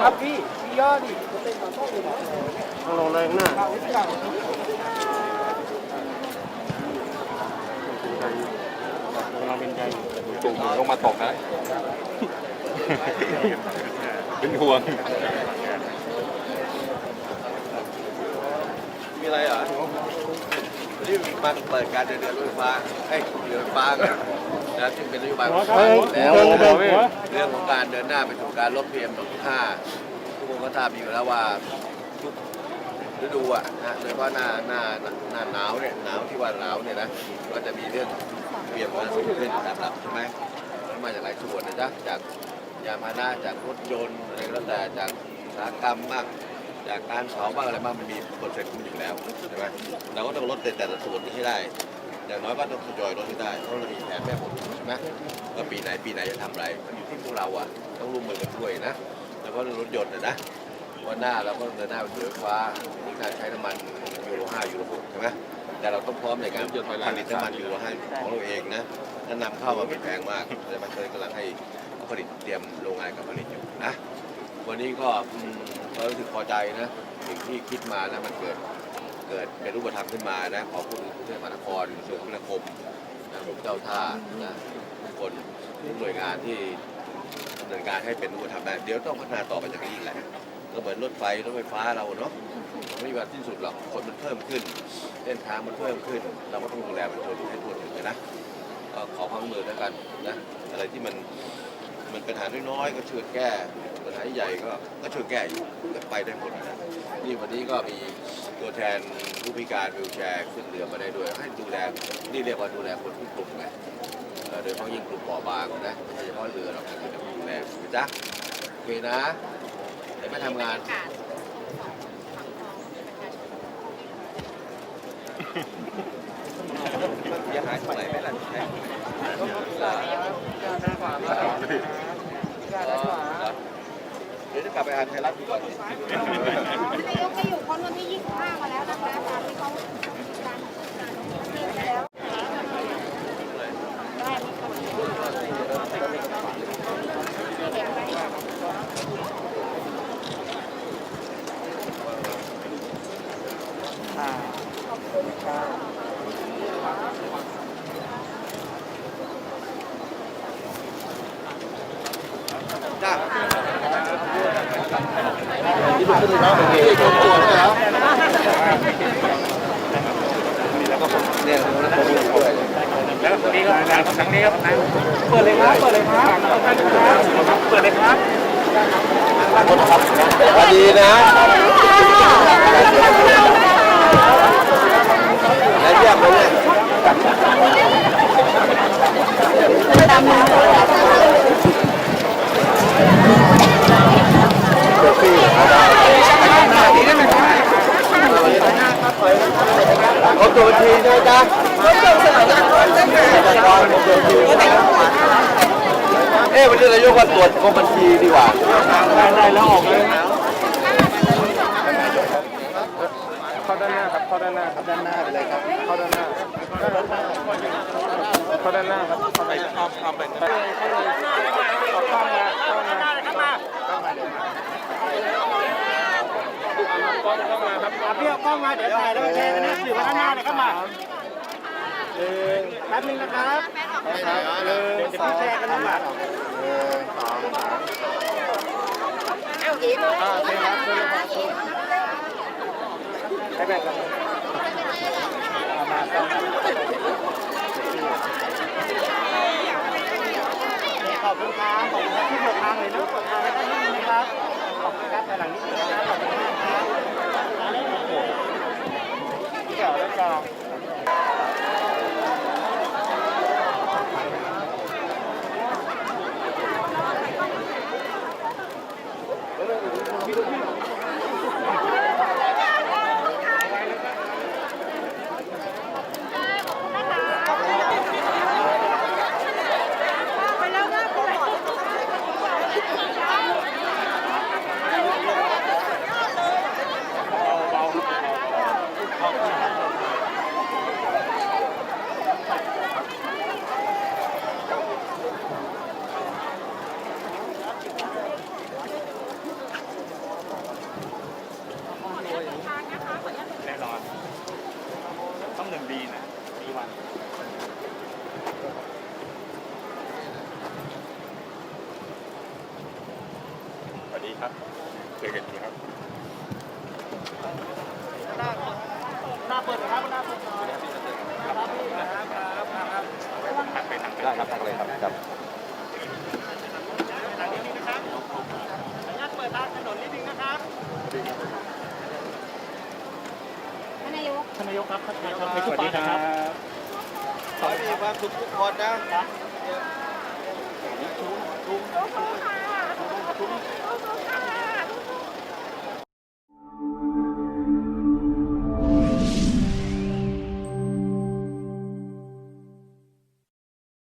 ครับพี่พี่ย่อดิลงแรงหน้าเราเป็นใจตุ่มลงมาตกนะ เป็นห่วง มีอะไรเหรอวันนี้มาเปิดการเดินเรือรถไฟฟ้าเอ้ยเรือไฟฟ้ากัน นะซึ่งเป็นนโยบายของรัฐบาลแล้วเดินเดินหัวเรื่องของการเดินหน้าไปสู่การลด PM 2.5ทุกคนก็ทราบดีอยู่แล้วว่าทุกฤดูอะนะโดยเฉพาะหน้าหน้าหน้าหนาวเนี่ยหนาวที่ว่าหนาวเนี่ยนะก็จะมีเรื่อง PM มันสูงขึ้นตามลำดับใช่ไหมมันมาจากหลายส่วนนะจ๊ะจากยานพาหนะจากรถยนต์อะไรก็แล้วแต่จากอุตสาหกรรมบ้างจากการเผาบ้างอะไรบ้างมันมีผลเสร็จมันอยู่แล้วใช่ไหมเราก็ต้องลดในแต่ละส่วนนี้ให้ได้ อย่างน้อยก็ต้องทยอยลดให้ได้เพราะเรามีแผนแม่บทใช่ไหมว่าปีไหนปีไหนจะทำอะไรมันอยู่ที่พวกเราอะต้องร่วมมือกันด้วยนะแล้วก็เรื่องรถยนต์นะนะวันหน้าเราก็เดินหน้าไปสู่รถไฟฟ้าที่การใช้น้ำมันยูโร5ยูโร6ใช่ไหมแต่เราต้องพร้อมในการผลิตน้ำมันยูโร5ของเราเองนะถ้านำเข้ามาเป็นแพงมากแต่มันเคยกำลังให้ผู้ผลิตเตรียมโรงงานกับผลิตอยู่นะวันนี้ก็อืมก็รู้สึกพอใจนะสิ่งที่คิดมานะมันเกิด เกิดเป็นรูปธรรมขึ้นมานะขอบคุณกรุงเทพมหานครส่วนคมนาคมนะผมเจ้าท่านะทุกคนทุกหน่วยงานที่ดำเนินการให้เป็นรูปธรรมได้เดี๋ยวต้องพัฒนาต่อไปจากนี้แหละก็เหมือนรถไฟรถไฟฟ้าเราเนาะไม่มีวันสิ้นสุดหรอกคนมันเพิ่มขึ้นเส้นทางมันเพิ่มขึ้น เราก็ต้องดูแลมันจนให้ทั่วถึงนะก็ขอความมือแล้วกันนะอะไรที่มัน มันปัญหาน้อยๆก็ช่วยแก้ ปัญหาใหญ่ก็ก็ช่วยแก้อยู่ก็ไปได้หมดนะนี่วันนี้ก็มีตัวแทนผู้พิการวิวแชร์ขึ้นเรือมาได้ด้วย ให้ดูแลนี่เรียกว่าดูแลคนทุกกลุ่มไงเอ่อโดยเฉพาะยิ่งกลุ่มเปราะบางนะไม่ใช่เฉพาะเรือเราคือจะดูแลนะจ๊ะโอเคนะแต่ไม่ทำงานเสียหายเท่าไหร่ไหมล่ะเดี๋ยวจะ กลับไปอ่านไทยรัฐดูก่อนนายกก็อยู่พ้นวันที่ 25 มาแล้วนะคะตามที่เขาการที่ไปแล้ว จ้า ที่มันขึ้นแล้วโอเคโดนตัวแล้วเนี่ยผมมีช่วยแล้วนี่ก็ทางทางนี้ครับเปิดเลยครับเปิดเลยครับเปิดเลยครับสวัสดีนะแล้วเยี่ยมเลยเนี่ย เขาตัวทีนะจ๊ะเอ๊ะวันนี้นายกว่าตรวจกรมบัญชีดีกว่าได้ได้แล้วออกเลยเข้าด้านหน้าครับเข้าด้านหน้าครับด้านหน้าไปเลยครับเข้าด้านหน้าเข้าด้านหน้าครับเข้าไปเข้าเข้าไปเข้าเลยเข้าเลยเข้ามาเข้ามาเข้ามาเข้ามา เองเข้ามาครับเพี่ยวกล้องมาเดี๋ยวถ่ายแล้วแชร์กันนะอยู่ข้างหน้าเลยเข้ามาหนึ่งแป๊บนึงนะครับหนึ่งสองแชร์กันนะหนึ่งสองสามเอาอีกอ่าโอเคครับเชิญเลยครับใช้แบ่งกันมาขอบคุณครับขอบคุณที่เปิดทางเลยนะเปิดทางให้ท่านนิดนึงนะครับขอบคุณครับแต่หลังนิดนึงนะครับขอบคุณครับ ครับเคยเห็นอยู่ครับหน้าเปิดนะครับหน้าเปิดครับครับพี่ครับครับครับทักไปทางได้ครับทักเลยครับครับทางนี้นิดนะครับขออนุญาตเปิดทางถนนนิดนึงนะครับท่านนายกท่านนายกครับท่านนายกครับสวัสดีครับขอให้มีความสุขทุกคนนะครับ